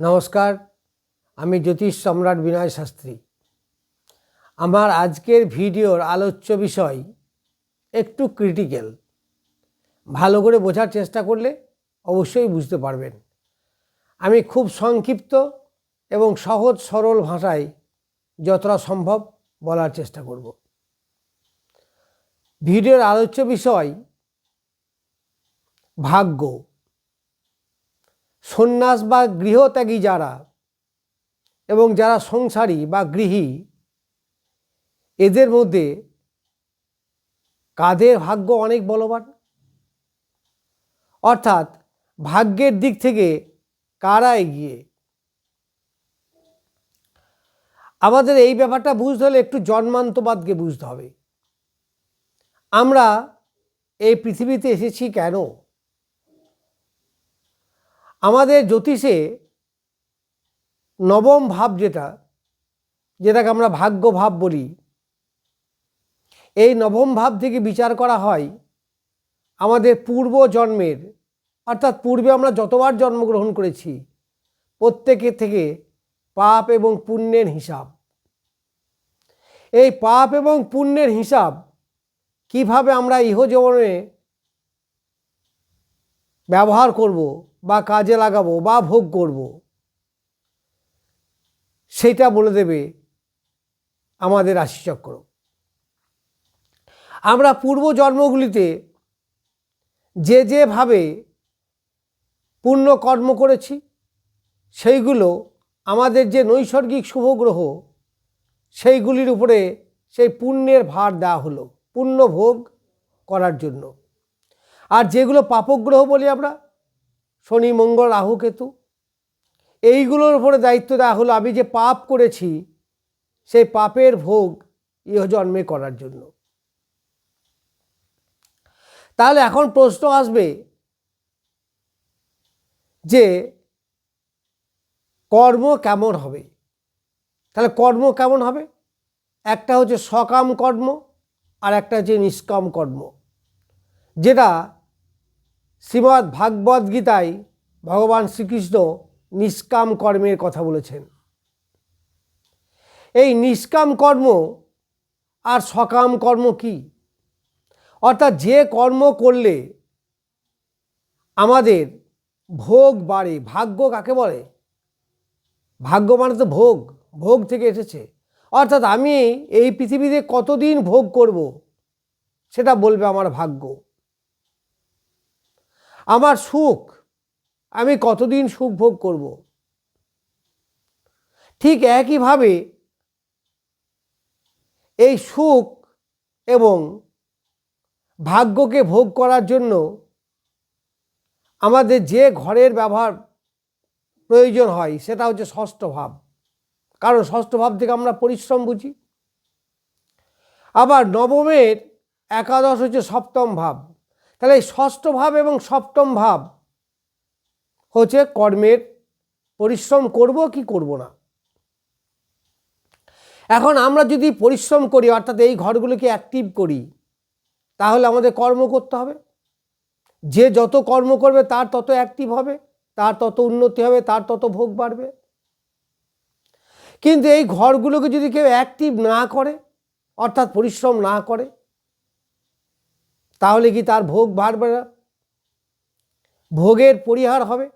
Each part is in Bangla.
নমস্কার, আমি জ্যোতিষ সম্রাট বিনয় শাস্ত্রী। আমার আজকের ভিডিওর আলোচ্য বিষয় একটু ক্রিটিক্যাল ভালো করে বোঝার চেষ্টা করলে অবশ্যই বুঝতে পারবেন। আমি খুব সংক্ষিপ্ত এবং সহজ সরল ভাষায় যতটা সম্ভব বলার চেষ্টা করব। ভিডিওর আলোচ্য বিষয় ভাগ্য। সন্ন্যাস বা গৃহত্যাগী যারা এবং যারা সংসারী বা গৃহী, এদের মধ্যে কাদের ভাগ্য অনেক বলবান? অর্থাৎ ভাগ্যের দিক থেকে কারা এগিয়ে? আমাদের এই ব্যাপারটা বুঝতে হলে একটু জন্মান্তবাদকে বুঝতে হবে। আমরা এই পৃথিবীতে এসেছি কেন? আমাদের জ্যোতিষে নবম ভাব যেটা, যেটাকে আমরা ভাগ্য ভাব বলি, এই নবম ভাব থেকে বিচার করা হয় আমাদের পূর্ব জন্মের, অর্থাৎ পূর্বে আমরা যতবার জন্মগ্রহণ করেছি প্রত্যেকের থেকে পাপ এবং পুণ্যের হিসাব। এই পাপ এবং পুণ্যের হিসাব কীভাবে আমরা ইহজীবনে ব্যবহার করব বা কাজে লাগাবো বা ভোগ করব। সেটা বলে দেবে আমাদের রাশিচক্র। আমরা পূর্ব জন্মগুলিতে যে যেভাবে পুণ্য কর্ম করেছি, সেইগুলো আমাদের যে নৈসর্গিক শুভগ্রহ, সেইগুলির উপরে সেই পুণ্যের ভার দেওয়া হলো, পুণ্য ভোগ করার জন্য। আর যেগুলো পাপগ্রহ বলি আমরা শনি, মঙ্গল, রাহু, কেতু। এইগুলোর উপরে দায়িত্ব দেওয়া হলো আমি যে পাপ করেছি, সেই পাপের ভোগ ইহ জন্মে করার জন্য। তাহলে এখন প্রশ্ন আসবে যে কর্ম কেমন হবে? তাহলে কর্ম কেমন হবে? একটা হচ্ছে সকাম কর্ম আর একটা হচ্ছে নিষ্কাম কর্ম। যেটা শ্রীমৎ ভাগবত গীতায় ভগবান শ্রীকৃষ্ণ নিষ্কাম কর্মের কথা বলেছেন। এই নিষ্কাম কর্ম আর সকাম কর্ম কি? অর্থাৎ যে কর্ম করলে আমাদের ভোগ বাড়ে। ভাগ্য কাকে বলে? ভাগ্য মানে তো ভোগ ভোগ থেকে এসেছে। অর্থাৎ আমি এই পৃথিবীতে কতদিন ভোগ করব সেটা বলবে আমার ভাগ্য। আমার সুখ, আমি কতদিন সুখ ভোগ করব? ঠিক একইভাবে এই সুখ এবং ভাগ্যকে ভোগ করার জন্য আমাদের যে ঘরের ব্যবহার প্রয়োজন হয়, সেটা হচ্ছে ষষ্ঠ ভাব। কারণ ষষ্ঠ ভাব থেকে আমরা পরিশ্রম বুঝি। আবার নবমের একাদশ হচ্ছে সপ্তম ভাব। তাহলে এই ষষ্ঠ ভাব এবং সপ্তম ভাব হচ্ছে কর্মের পরিশ্রম করব কি করব না। এখন আমরা যদি পরিশ্রম করি, অর্থাৎ এই ঘরগুলোকে অ্যাক্টিভ করি, তাহলে আমাদের কর্ম করতে হবে। যে যত কর্ম করবে, তার তত অ্যাক্টিভ হবে, তার তত উন্নতি হবে, তার তত ভোগ বাড়বে। কিন্তু এই ঘরগুলোকে যদি কেউ অ্যাক্টিভ না করে, অর্থাৎ পরিশ্রম না করে তাহলে কি তার ভোগ বাড়বে না? ভোগের পরিহার হবে?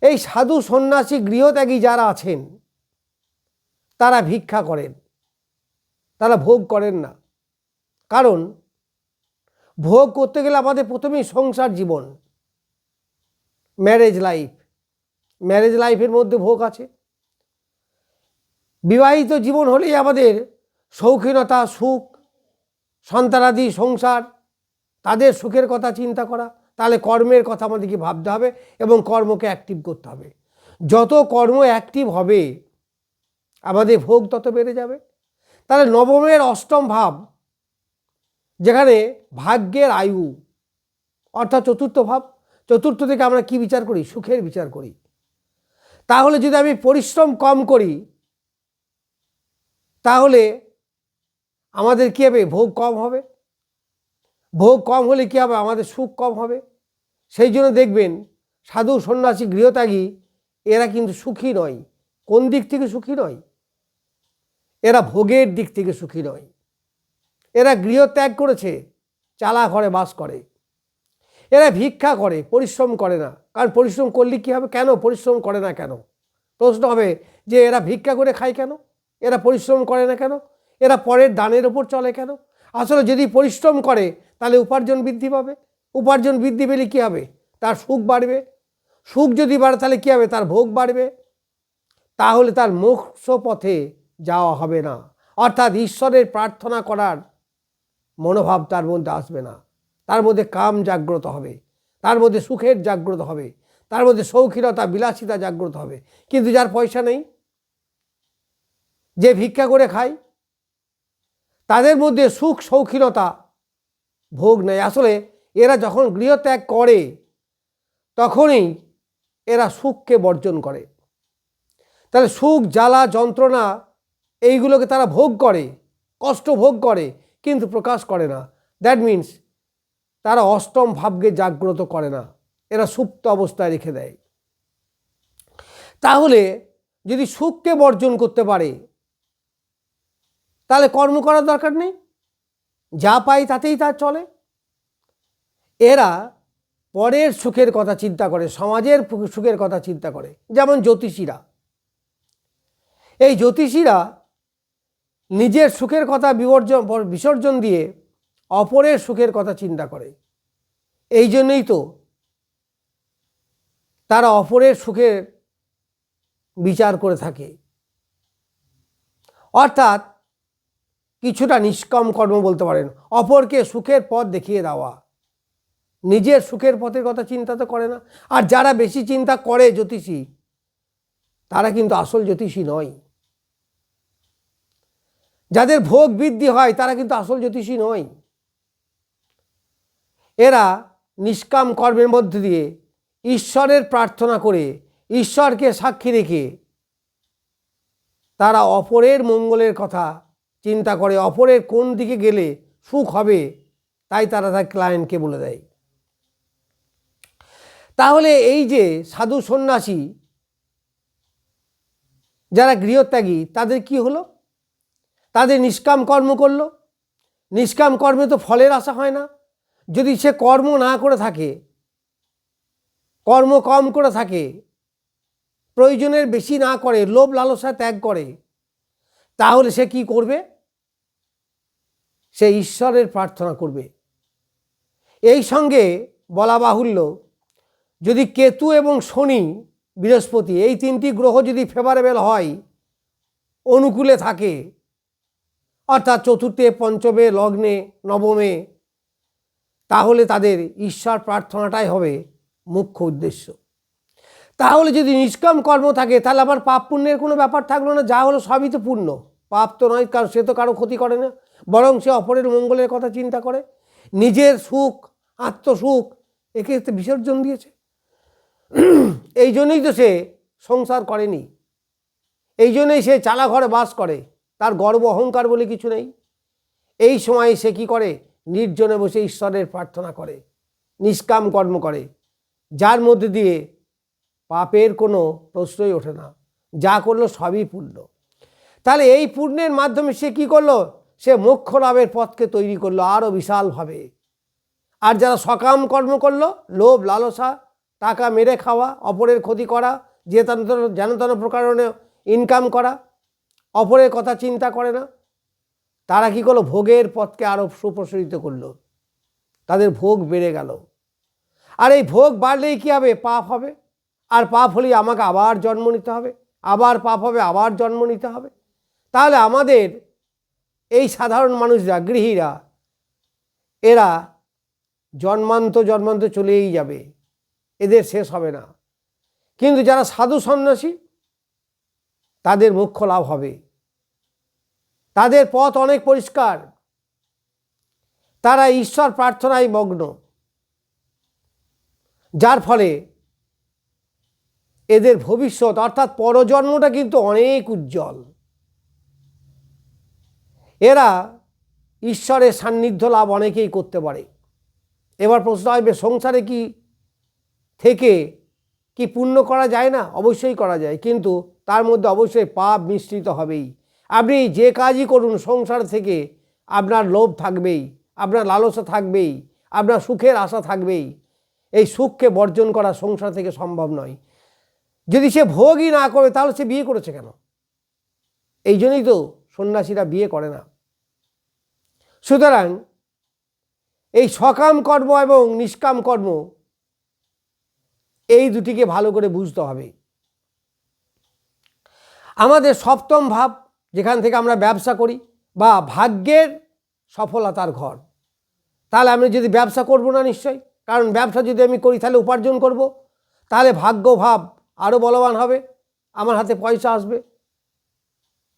এই সাধু সন্ন্যাসী গৃহত্যাগী যারা আছেন, তারা ভিক্ষা করেন। তারা ভোগ করেন না। কারণ ভোগ করতে গেলে আমাদের প্রথমেই সংসার জীবন ম্যারেজ লাইফ ম্যারেজ লাইফের মধ্যে ভোগ আছে। বিবাহিত জীবন হলেই আমাদের শৌখিনতা, সুখ সন্তানাদি, সংসার, তাদের সুখের কথা চিন্তা করা, তাহলে কর্মের কথা আমাদেরকে ভাবতে হবে এবং কর্মকে অ্যাক্টিভ করতে হবে। যত কর্ম অ্যাক্টিভ হবে, আমাদের ভোগ তত বেড়ে যাবে। তাহলে নবমের অষ্টম ভাব, যেখানে ভাগ্যের আয়ু, অর্থাৎ চতুর্থ ভাব, চতুর্থ থেকে আমরা কি বিচার করি? সুখের বিচার করি। তাহলে যদি আমি পরিশ্রম কম করি, তাহলে আমাদের কী হবে? ভোগ কম হবে। ভোগ কম হলে কী হবে? আমাদের সুখ কম হবে। সেই জন্য দেখবেন, সাধু সন্ন্যাসী গৃহত্যাগী, এরা কিন্তু সুখী নয়। কোন দিক থেকে সুখী নয়? এরা ভোগের দিক থেকে সুখী নয়। এরা গৃহত্যাগ করেছে, চালা ঘরে বাস করে। এরা ভিক্ষা করে, পরিশ্রম করে না। কারণ পরিশ্রম করলে কী হবে? কেন পরিশ্রম করে না কেন? প্রশ্ন হবে যে এরা ভিক্ষা করে খায় কেন? এরা পরিশ্রম করে না কেন? এরা পরের দানের ওপর চলে কেন? আসলে যদি পরিশ্রম করে, তাহলে উপার্জন বৃদ্ধি পাবে। উপার্জন বৃদ্ধি পেলে কী হবে? তার সুখ বাড়বে। সুখ যদি বাড়ে, তাহলে কী হবে? তার ভোগ বাড়বে। তাহলে তার মোক্ষ পথে যাওয়া হবে না। অর্থাৎ ঈশ্বরের প্রার্থনা করার মনোভাব তার মধ্যে আসবে না। তার মধ্যে কাম জাগ্রত হবে। তার মধ্যে সুখের জাগ্রত হবে। তার মধ্যে শৌখিনতা, বিলাসিতা জাগ্রত হবে। কিন্তু যার পয়সা নেই, যে ভিক্ষা করে খায় তাদের মধ্যে সুখ শৌখিনতা ভোগ নেয় আসলে এরা যখন গৃহত্যাগ করে, তখনই এরা সুখকে বর্জন করে। তাহলে সুখ, জ্বালা, যন্ত্রণা, এইগুলোকে তারা ভোগ করে, কষ্ট ভোগ করে, কিন্তু প্রকাশ করে না। দ্যাট মিন্স তারা অষ্টম ভাবকে জাগ্রত করে না। এরা সুপ্ত অবস্থায় রেখে দেয়। তাহলে যদি সুখকে বর্জন করতে পারে তাহলে কর্ম করার দরকার নেই। যা পাই তাতেই তার চলে। এরা পরের সুখের কথা চিন্তা করে, সমাজের সুখের কথা চিন্তা করে, যেমন জ্যোতিষীরা। এই জ্যোতিষীরা নিজের সুখের কথা বিবর্জন বিসর্জন দিয়ে অপরের সুখের কথা চিন্তা করে। এই জন্যই তো তারা অপরের সুখের বিচার করে থাকে। অর্থাৎ কিছুটা নিষ্কাম কর্ম বলতে পারেন। অপরকে সুখের পথ দেখিয়ে দেওয়া। নিজের সুখের পথের কথা চিন্তা তো করে না। আর যারা বেশি চিন্তা করে জ্যোতিষী, তারা কিন্তু আসল জ্যোতিষী নয়। যাদের ভোগ বৃদ্ধি হয়, তারা কিন্তু আসল জ্যোতিষী নয়। এরা নিষ্কাম কর্মের মধ্যে দিয়ে ঈশ্বরের প্রার্থনা করে, ঈশ্বরকে সাক্ষী রেখে তারা অপরের মঙ্গলের কথা চিন্তা করে অপরের কোন দিকে গেলে সুখ হবে, তাই তারা তার ক্লায়েন্টকে বলে দেয়। তাহলে এই যে সাধু সন্ন্যাসী যারা গৃহত্যাগী, তাদের কি হলো? তাদের নিষ্কাম কর্ম করল। নিষ্কাম কর্মে তো ফলের আশা হয় না। যদি সে কর্ম না করে থাকে, কর্ম কম করে থাকে, প্রয়োজনের বেশি না করে লোভ লালসা ত্যাগ করে, তাহলে সে কি করবে? সে ঈশ্বরের প্রার্থনা করবে। এই সঙ্গে বলা বাহুল্য, যদি কেতু এবং শনি বৃহস্পতি, এই তিনটি গ্রহ যদি ফেভারেবল হয়, অনুকূলে থাকে, অর্থাৎ চতুর্থে, পঞ্চমে, লগ্নে, নবমে, তাহলে তাদের ঈশ্বর প্রার্থনাটাই হবে মুখ্য উদ্দেশ্য। তাহলে যদি নিষ্কাম কর্ম থাকে, তাহলে আবার পাপ পুণ্যের কোনো ব্যাপার থাকল না, যা হলো সবই তো পূর্ণ। পাপ তো নয়, কারণ সে তো কারও ক্ষতি করে না। বরং সে অপরের মঙ্গলের কথা চিন্তা করে। নিজের সুখ, আত্মসুখ, একে বিসর্জন দিয়েছে। এই জন্যই তো সে সংসার করেনি। এই জন্যই সে চালা ঘরে বাস করে। তার গর্ব অহংকার বলে কিছু নেই। এই সময় সে কি করে? নির্জনে বসে ঈশ্বরের প্রার্থনা করে, নিষ্কাম কর্ম করে। যার মধ্যে দিয়ে পাপের কোনো প্রশ্নই ওঠে না। যা করল সবই পূর্ণ। তাহলে এই পূর্ণের মাধ্যমে সে কি করল? সে মোক্ষ লাভের পথকে তৈরি করল আরও বিশালভাবে। আর যারা সকাম কর্ম করল, লোভ, লালসা, টাকা মেরে খাওয়া, অপরের ক্ষতি করা, যে যেন তেন প্রকারণে ইনকাম করা, অপরের কথা চিন্তা করে না, তারা কি করল? ভোগের পথকে আরও সুপ্রসারিত করল। তাদের ভোগ বেড়ে গেল। আর এই ভোগ বাড়লেই কী হবে? পাপ হবে। আর পাপ হলেই আমাকে আবার জন্ম নিতে হবে। আবার পাপ হবে, আবার জন্ম নিতে হবে। তাহলে আমাদের এই সাধারণ মানুষরা, গৃহীরা, এরা জন্মান্ত জন্মান্ত চলেই যাবে। এদের শেষ হবে না। কিন্তু যারা সাধু সন্ন্যাসী, তাদের মুখ্য লাভ হবে। তাদের পথ অনেক পরিষ্কার। তারা ঈশ্বর প্রার্থনায় মগ্ন। যার ফলে এদের ভবিষ্যৎ, অর্থাৎ পরজন্মটা কিন্তু অনেক উজ্জ্বল। এরা ঈশ্বরের সান্নিধ্য লাভ অনেকেই করতে পারে। এবার প্রশ্ন আসবে, সংসারে কি থেকে কি পূর্ণ করা যায় না? অবশ্যই করা যায়, কিন্তু তার মধ্যে অবশ্যই পাপ মিশ্রিত হবেই। আপনি যে কাজই করুন, সংসার থেকে আপনার লোভ থাকবেই, আপনার লালসা থাকবেই, আপনার সুখের আশা থাকবেই। এই সুখকে বর্জন করা সংসার থেকে সম্ভব নয়। যদি সে ভোগই না করে, তাহলে সে বিয়ে করেছে কেন? এই জন্যই তো সন্ন্যাসীরা বিয়ে করে না। সুতরাং এই সকাম কর্ম এবং নিষ্কাম কর্ম এই দুটিকে ভালো করে বুঝতে হবে। আমাদের সপ্তম ভাব, যেখান থেকে আমরা ব্যবসা করি বা ভাগ্যের সফলতার ঘর। তাহলে আমি যদি ব্যবসা করব না নিশ্চয়ই, কারণ ব্যবসা যদি আমি করি তাহলে উপার্জন করব। তাহলে ভাগ্য ভাব আরও বলবান হবে, আমার হাতে পয়সা আসবে,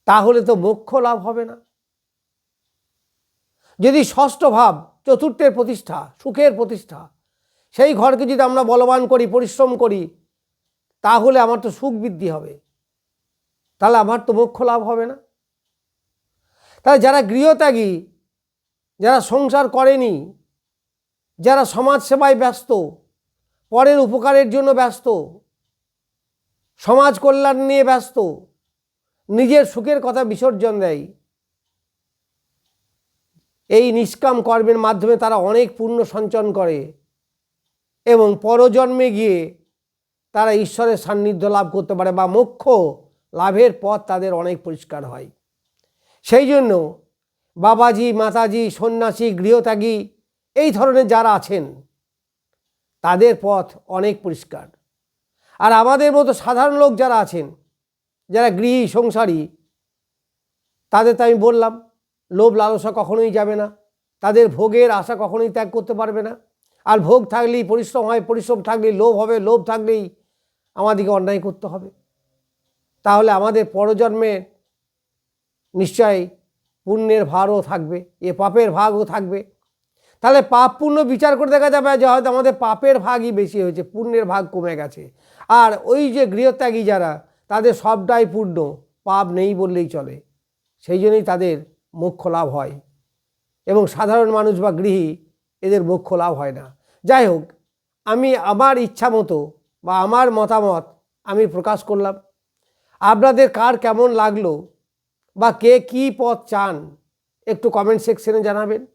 তাহলে তো মোক্ষ লাভ হবে না। যদি ষষ্ঠ ভাব, চতুর্থের প্রতিষ্ঠা, সুখের প্রতিষ্ঠা, সেই ঘরকে যদি আমরা বলবান করি, পরিশ্রম করি, তাহলে আমার তো সুখ বৃদ্ধি হবে। তাহলে আমার তো মোক্ষ লাভ হবে না। তাহলে যারা গৃহত্যাগী, যারা সংসার করেনি, যারা সমাজ সেবায় ব্যস্ত, পরের উপকারের জন্য ব্যস্ত, সমাজ কল্যাণ নিয়ে ব্যস্ত, নিজের সুখের কথা বিসর্জন দেয় এই নিষ্কাম কর্মের মাধ্যমে তারা অনেক পুণ্য সঞ্চন করে এবং পরজন্মে গিয়ে তারা ঈশ্বরের সান্নিধ্য লাভ করতে পারে বা মোক্ষ লাভের পথ তাদের অনেক পরিষ্কার হয়। সেই জন্য বাবাজি, মাতাজি, সন্ন্যাসী, গৃহত্যাগী এই ধরনের যারা আছেন, তাদের পথ অনেক পরিষ্কার। আর আমাদের মতো সাধারণ লোক যারা আছেন, যারা গৃহী, সংসারী, তাদের তো আমি বললাম লোভ লালসা কখনোই যাবে না। তাদের ভোগের আশা কখনোই ত্যাগ করতে পারবে না। আর ভোগ থাকলেই পরিশ্রম হয়, পরিশ্রম থাকলেই লোভ হবে, লোভ থাকলেই আমাদেরকে অন্যায় করতে হবে। তাহলে আমাদের পরজন্মে নিশ্চয়ই পুণ্যের ভারও থাকবে, এ পাপের ভাগও থাকবে। তাহলে পাপ পুণ্য বিচার করে দেখা যাবে যে হয়তো আমাদের পাপের ভাগই বেশি হয়েছে, পুণ্যের ভাগ কমে গেছে। আর ওই যে গৃহত্যাগী যারা, তাদের সবটাই পূর্ণ পাপ নেই বললেই চলে। সেই জন্যই তাদের মোক্ষ লাভ হয়। এবং সাধারণ মানুষ বা গৃহী এদের মোক্ষ লাভ হয় না। যাই হোক, আমি আমার ইচ্ছা মতো বা আমার মতামত আমি প্রকাশ করলাম। আপনাদের কার কেমন লাগল বা কে কী পথ চান একটু কমেন্ট সেকশনে জানাবেন।